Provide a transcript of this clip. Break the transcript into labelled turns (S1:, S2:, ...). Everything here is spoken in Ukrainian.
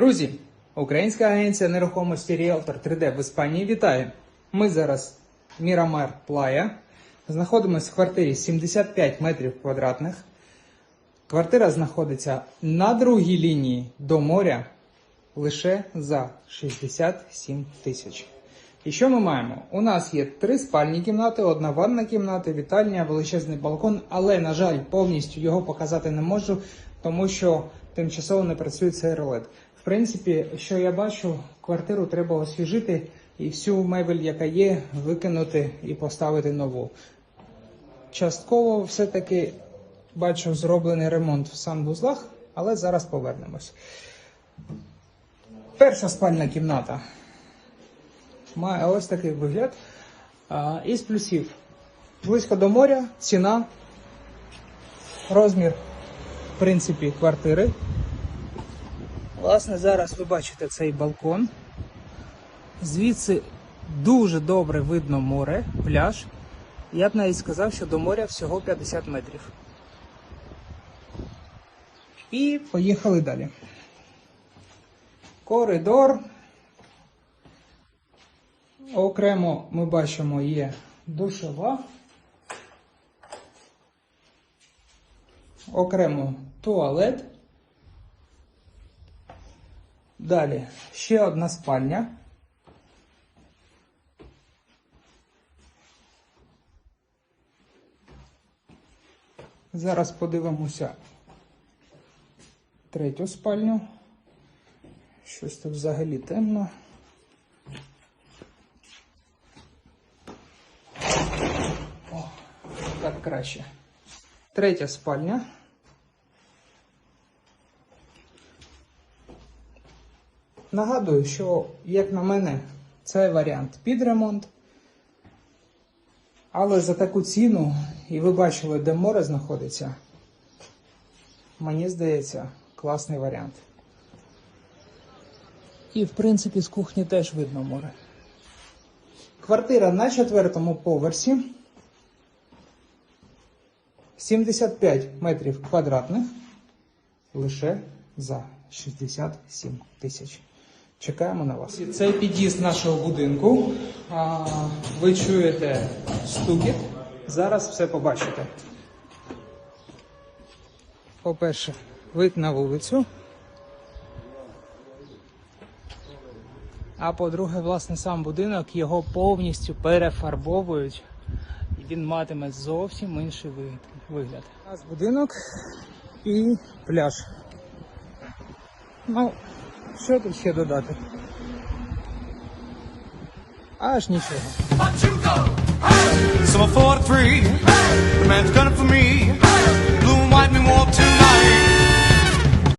S1: Друзі, українська агенція нерухомості Realtor 3D в Іспанії вітає. Ми зараз Мірамар Плая. Знаходимося в квартирі 75 метрів квадратних. Квартира знаходиться на другій лінії до моря лише за 67 тисяч. І що ми маємо? У нас є три спальні кімнати, одна ванна кімната, вітальня, величезний балкон, але, на жаль, повністю його показати не можу, тому що тимчасово не працює цей релет. В принципі, що я бачу, квартиру треба освіжити і всю мебель, яка є, викинути і поставити нову. Частково все-таки бачу зроблений ремонт в санвузлах, але зараз повернемось. Перша спальна кімната має ось такий вигляд. Із плюсів. Близько до моря, ціна, розмір, в принципі, квартири. Власне, зараз ви бачите цей балкон. Звідси дуже добре видно море, пляж. Я б навіть сказав, що до моря всього 50 метрів. І поїхали далі. Коридор. Окремо ми бачимо є душова. Окремо туалет. Далі ще одна спальня. Зараз подивимося третю спальню. Щось тут взагалі темно. О, так краще. Третя спальня. Нагадую, що, як на мене, це варіант під ремонт. Але за таку ціну, і ви бачили, де море знаходиться, мені здається, класний варіант. І, в принципі, з кухні теж видно море. Квартира на четвертому поверсі. 75 метрів квадратних. Лише за 67 тисяч. Чекаємо на вас. Це під'їзд нашого будинку. Ви чуєте стукіт. Зараз все побачите. По-перше, вид на вулицю. А по-друге, власне, сам будинок його повністю перефарбовують, і він матиме зовсім інший вигляд. У нас будинок і пляж. Ну, Що тут ще додати? Аж нічого.
S2: Summer 43, the man's gunning for me. Blue and white, me warp tonight.